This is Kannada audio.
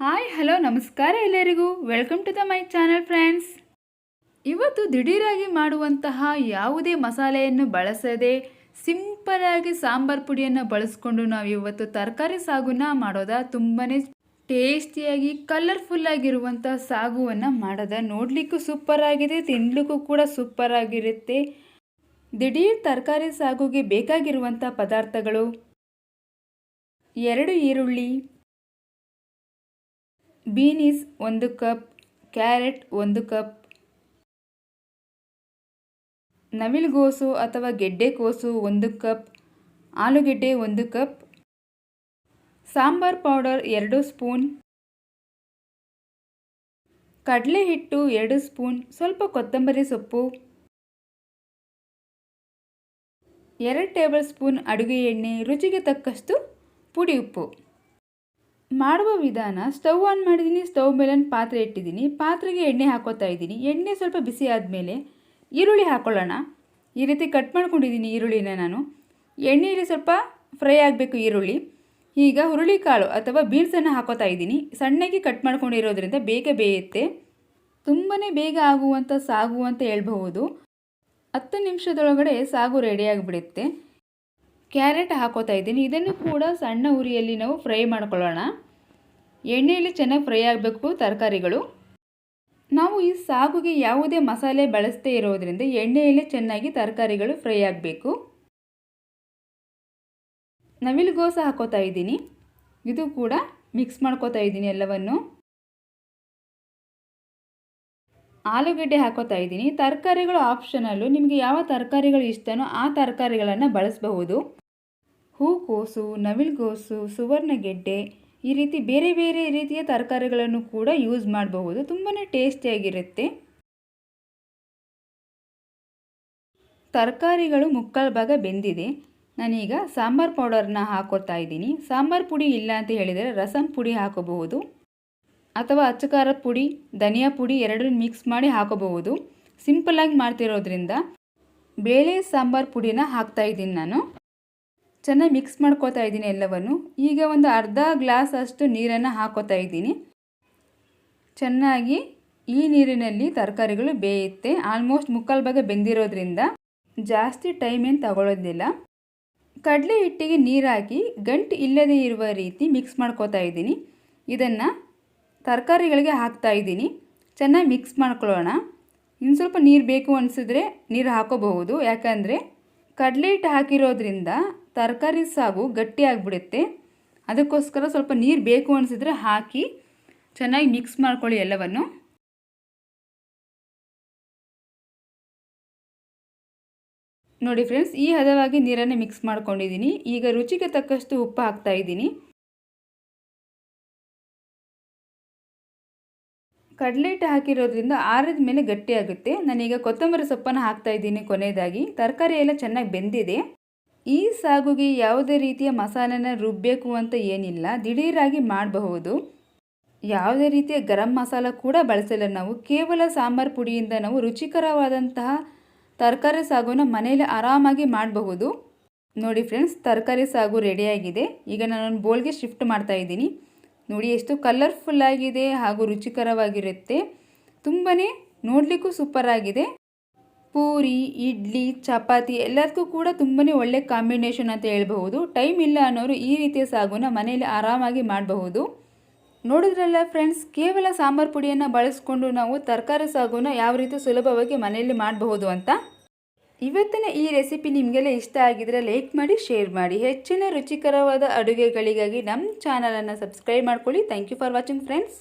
ಹಾಯ್, ಹಲೋ, ನಮಸ್ಕಾರ ಎಲ್ಲರಿಗೂ. Welcome to the my channel friends ಇವತ್ತು ದಿಢೀರಾಗಿ ಮಾಡುವಂತಹ ಯಾವುದೇ ಮಸಾಲೆಯನ್ನು ಬಳಸದೆ ಸಿಂಪಲಾಗಿ ಸಾಂಬಾರ್ ಪುಡಿಯನ್ನು ಬಳಸ್ಕೊಂಡು ನಾವು ಇವತ್ತು ತರಕಾರಿ ಸಾಗುನ ಮಾಡೋದ ತುಂಬಾ ಟೇಸ್ಟಿಯಾಗಿ ಕಲರ್ಫುಲ್ ಆಗಿರುವಂಥ ಸಾಗುವನ್ನು ಮಾಡೋದ. ನೋಡಲಿಕ್ಕೂ ಸೂಪರ್ ಆಗಿದೆ ತಿನ್ನಲಿಕ್ಕೂ ಕೂಡ ಸೂಪರ್ ಆಗಿರುತ್ತೆ. ದಿಢೀರ್ ತರಕಾರಿ ಸಾಗುಗೆ ಬೇಕಾಗಿರುವಂಥ ಪದಾರ್ಥಗಳು ಎರಡು ಈರುಳ್ಳಿ ಬೀನೀಸ್ ಒಂದು ಕಪ್, ಕ್ಯಾರೆಟ್ ಒಂದು ಕಪ್. ನವಿಲುಗೋಸು ಅಥವಾ ಗೆಡ್ಡೆಕೋಸು ಒಂದು ಕಪ್, ಆಲೂಗೆಡ್ಡೆ ಒಂದು ಕಪ್. ಸಾಂಬಾರ್ ಪೌಡರ್ ಎರಡು ಸ್ಪೂನ್. ಕಡಲೆ ಹಿಟ್ಟು ಎರಡು ಸ್ಪೂನ್, ಸ್ವಲ್ಪ ಕೊತ್ತಂಬರಿ ಸೊಪ್ಪು. ಎರಡು ಟೇಬಲ್ ಸ್ಪೂನ್ ಅಡುಗೆ ಎಣ್ಣೆ, ರುಚಿಗೆ ತಕ್ಕಷ್ಟು ಪುಡಿ ಉಪ್ಪು. ಮಾಡುವ ವಿಧಾನ ಸ್ಟವ್ ಆನ್ ಮಾಡಿದ್ದೀನಿ ಸ್ಟವ್ ಮೇಲೆ ಪಾತ್ರೆ ಇಟ್ಟಿದ್ದೀನಿ ಪಾತ್ರೆಗೆ ಎಣ್ಣೆ ಹಾಕೋತಾ ಇದ್ದೀನಿ. ಎಣ್ಣೆ ಸ್ವಲ್ಪ ಬಿಸಿ ಆದಮೇಲೆ ಈರುಳ್ಳಿ ಹಾಕ್ಕೊಳ್ಳೋಣ ಈ ರೀತಿ ಕಟ್ ಮಾಡ್ಕೊಂಡಿದ್ದೀನಿ ಈರುಳ್ಳಿನ ನಾನು. ಎಣ್ಣೆಯಲ್ಲಿ ಸ್ವಲ್ಪ ಫ್ರೈ ಆಗಬೇಕು ಈರುಳ್ಳಿ. ಈಗ ಹುರುಳಿಕಾಳು ಅಥವಾ ಬೀನ್ಸನ್ನು ಹಾಕೋತಾ ಇದ್ದೀನಿ. ಸಣ್ಣಗೆ ಕಟ್ ಮಾಡ್ಕೊಂಡಿರೋದ್ರಿಂದ ಬೇಗ ಬೇಯುತ್ತೆ. ತುಂಬಾ ಬೇಗ ಆಗುವಂಥ ಸಾಗು ಅಂತ ಹೇಳ್ಬಹುದು. ಹತ್ತು ನಿಮಿಷದೊಳಗಡೆ ಸಾಗು ರೆಡಿಯಾಗಿಬಿಡುತ್ತೆ ಕ್ಯಾರೆಟ್ ಹಾಕೋತಾ ಇದ್ದೀನಿ. ಇದನ್ನು ಕೂಡ ಸಣ್ಣ ಉರಿಯಲ್ಲಿ ನಾವು ಫ್ರೈ ಮಾಡ್ಕೊಳ್ಳೋಣ. ಎಣ್ಣೆಯಲ್ಲಿ ಚೆನ್ನಾಗಿ ಫ್ರೈ ಆಗಬೇಕು ತರಕಾರಿಗಳು. ನಾವು ಈ ಸಾಗುಗೆ ಯಾವುದೇ ಮಸಾಲೆ ಬಳಸದೇ ಇರೋದರಿಂದ ಎಣ್ಣೆಯಲ್ಲಿ ಚೆನ್ನಾಗಿ ತರಕಾರಿಗಳು ಫ್ರೈ ಆಗಬೇಕು. ನವಿಲುಗೋಸ ಹಾಕೋತಾ ಇದ್ದೀನಿ. ಇದು ಕೂಡ ಮಿಕ್ಸ್ ಮಾಡ್ಕೋತಾ ಇದ್ದೀನಿ ಎಲ್ಲವನ್ನು. ಆಲೂಗೆಡ್ಡೆ ಹಾಕೋತಾ ಇದ್ದೀನಿ. ತರಕಾರಿಗಳು ಆಪ್ಷನಲ್ಲು ನಿಮಗೆ ಯಾವ ತರಕಾರಿಗಳು ಇಷ್ಟನೋ ಆ ತರಕಾರಿಗಳನ್ನು ಬಳಸಬಹುದು. ಹೂಕೋಸು ನವಿಲುಗೋಸು ಸುವರ್ಣಗೆಡ್ಡೆ ಈ ರೀತಿ ಬೇರೆ ಬೇರೆ ರೀತಿಯ ತರಕಾರಿಗಳನ್ನು ಕೂಡ ಯೂಸ್ ಮಾಡಬಹುದು. ತುಂಬಾ ಟೇಸ್ಟಿಯಾಗಿರುತ್ತೆ ತರಕಾರಿಗಳು ಮುಕ್ಕಾಲು ಭಾಗ ಬೆಂದಿದೆ. ನಾನೀಗ ಸಾಂಬಾರ್ ಪೌಡರ್ನ ಹಾಕೋತಾ ಇದ್ದೀನಿ. ಸಾಂಬಾರ್ ಪುಡಿ ಇಲ್ಲ ಅಂತ ಹೇಳಿದರೆ ರಸಂ ಪುಡಿ ಹಾಕೋಬಹುದು. ಅಥವಾ ಅಚ್ಚಕಾರದ ಪುಡಿ, ಧನಿಯಾ ಪುಡಿ ಎರಡನ್ನೂ ಮಿಕ್ಸ್ ಮಾಡಿ ಹಾಕೋಬಹುದು. ಸಿಂಪಲ್ಲಾಗಿ ಮಾಡ್ತಿರೋದ್ರಿಂದ ಬೇಳೆ, ಸಾಂಬಾರ್ ಪುಡಿನ ಹಾಕ್ತಾ ಇದ್ದೀನಿ ನಾನು. ಚೆನ್ನಾಗಿ ಮಿಕ್ಸ್ ಮಾಡ್ಕೋತಾ ಇದ್ದೀನಿ ಎಲ್ಲವನ್ನು. ಈಗ ಒಂದು ಅರ್ಧ ಗ್ಲಾಸ್ ಅಷ್ಟು ನೀರನ್ನು ಹಾಕೋತಾ ಇದ್ದೀನಿ. ಚೆನ್ನಾಗಿ ಈ ನೀರಿನಲ್ಲಿ ತರಕಾರಿಗಳು ಬೇಯುತ್ತೆ. ಆಲ್ಮೋಸ್ಟ್ ಮುಕ್ಕಾಲು ಭಾಗ ಬೆಂದಿರೋದ್ರಿಂದ ಜಾಸ್ತಿ ಟೈಮ್ ಏನು ತಗೊಳ್ಳೋದಿಲ್ಲ ಕಡಲೆ ಹಿಟ್ಟಿಗೆ ನೀರಾಕಿ ಗಂಟು ಇಲ್ಲದೇ ಇರುವ ರೀತಿ ಮಿಕ್ಸ್ ಮಾಡ್ಕೋತಾ ಇದ್ದೀನಿ. ಇದನ್ನು ತರಕಾರಿಗಳಿಗೆ ಹಾಕ್ತಾ ಇದ್ದೀನಿ. ಚೆನ್ನಾಗಿ ಮಿಕ್ಸ್ ಮಾಡ್ಕೊಳ್ಳೋಣ. ಇನ್ನು ಸ್ವಲ್ಪ ನೀರು ಬೇಕು ಅನಿಸಿದ್ರೆ ನೀರು ಹಾಕೋಬಹುದು. ಯಾಕಂದರೆ ಕಡಲೆ ಹಿಟ್ಟು ಹಾಕಿರೋದ್ರಿಂದ ತರಕಾರಿ ಸಾಗು ಗಟ್ಟಿ ಆಗಿಬಿಡುತ್ತೆ. ಅದಕ್ಕೋಸ್ಕರ ಸ್ವಲ್ಪ ನೀರು ಬೇಕು ಅನಿಸಿದ್ರೆ ಹಾಕಿ ಚೆನ್ನಾಗಿ ಮಿಕ್ಸ್ ಮಾಡ್ಕೊಳ್ಳಿ ಎಲ್ಲವನ್ನು. ನೋಡಿ ಫ್ರೆಂಡ್ಸ್ ಈ ಹದವಾಗಿ ನೀರನ್ನು ಮಿಕ್ಸ್ ಮಾಡ್ಕೊಂಡಿದ್ದೀನಿ. ಈಗ ರುಚಿಗೆ ತಕ್ಕಷ್ಟು ಉಪ್ಪು ಹಾಕ್ತಾ ಇದ್ದೀನಿ. ಕಡಲೆ ಹಿಟ್ಟು ಹಾಕಿರೋದ್ರಿಂದ ಆರಿದ ಮೇಲೆ ಗಟ್ಟಿಯಾಗುತ್ತೆ. ನಾನೀಗ ಕೊತ್ತಂಬರಿ ಸೊಪ್ಪನ್ನು ಹಾಕ್ತಾ ಇದ್ದೀನಿ ಕೊನೆಯದಾಗಿ. ತರಕಾರಿ ಎಲ್ಲ ಚೆನ್ನಾಗಿ ಬೆಂದಿದೆ. ಈ ಸಾಗುಗೆ ಯಾವುದೇ ರೀತಿಯ ಮಸಾಲೆನ ರುಬ್ಬಬೇಕು ಅಂತ ಏನಿಲ್ಲ. ದಿಢೀರಾಗಿ ಮಾಡಬಹುದು. ಯಾವುದೇ ರೀತಿಯ ಗರಂ ಮಸಾಲ ಕೂಡ ಬಳಸಿಲ್ಲ ನಾವು. ಕೇವಲ ಸಾಂಬಾರು ಪುಡಿಯಿಂದ ನಾವು ರುಚಿಕರವಾದಂತಹ ತರಕಾರಿ ಸಾಗುನ ಮನೆಯಲ್ಲಿ ಆರಾಮಾಗಿ ಮಾಡಬಹುದು. ನೋಡಿ ಫ್ರೆಂಡ್ಸ್, ತರಕಾರಿ ಸಾಗು ರೆಡಿಯಾಗಿದೆ ಈಗ ನಾನು ಬೋಲ್ಗೆ ಶಿಫ್ಟ್ ಮಾಡ್ತಾ ಇದ್ದೀನಿ. ನೋಡಿ, ಎಷ್ಟು ಕಲರ್ಫುಲ್ ಆಗಿದೆ ಹಾಗೂ ರುಚಿಕರವಾಗಿರುತ್ತೆ. ತುಂಬಾ ನೋಡಲಿಕ್ಕೂ ಸೂಪರ್ ಆಗಿದೆ ಪೂರಿ, ಇಡ್ಲಿ, ಚಪಾತಿ ಎಲ್ಲದಕ್ಕೂ ಕೂಡ ತುಂಬಾ ಒಳ್ಳೆ ಕಾಂಬಿನೇಷನ್ ಅಂತ ಹೇಳ್ಬಹುದು. ಟೈಮ್ ಇಲ್ಲ ಅನ್ನೋರು ಈ ರೀತಿಯ ಸಾಗುನ ಮನೆಯಲ್ಲಿ ಆರಾಮಾಗಿ ಮಾಡಬಹುದು. ನೋಡಿದ್ರಲ್ಲ ಫ್ರೆಂಡ್ಸ್ ಕೇವಲ ಸಾಂಬಾರು ಪುಡಿಯನ್ನು ಬಳಸಿಕೊಂಡು ನಾವು ತರಕಾರಿ ಸಾಗುನ ಯಾವ ರೀತಿ ಸುಲಭವಾಗಿ ಮನೆಯಲ್ಲಿ ಮಾಡಬಹುದು ಅಂತ? ಇವತ್ತಿನ ಈ ರೆಸಿಪಿ ನಿಮಗೆಲ್ಲ ಇಷ್ಟ ಆಗಿದ್ರೆ ಲೈಕ್ ಮಾಡಿ, ಶೇರ್ ಮಾಡಿ. ಹೆಚ್ಚಿನ ರುಚಿಕರವಾದ ಅಡುಗೆಗಳಿಗಾಗಿ ನಮ್ಮ ಚಾನಲನ್ನು ಸಬ್ಸ್ಕ್ರೈಬ್ ಮಾಡ್ಕೊಳ್ಳಿ. Thank you for watching friends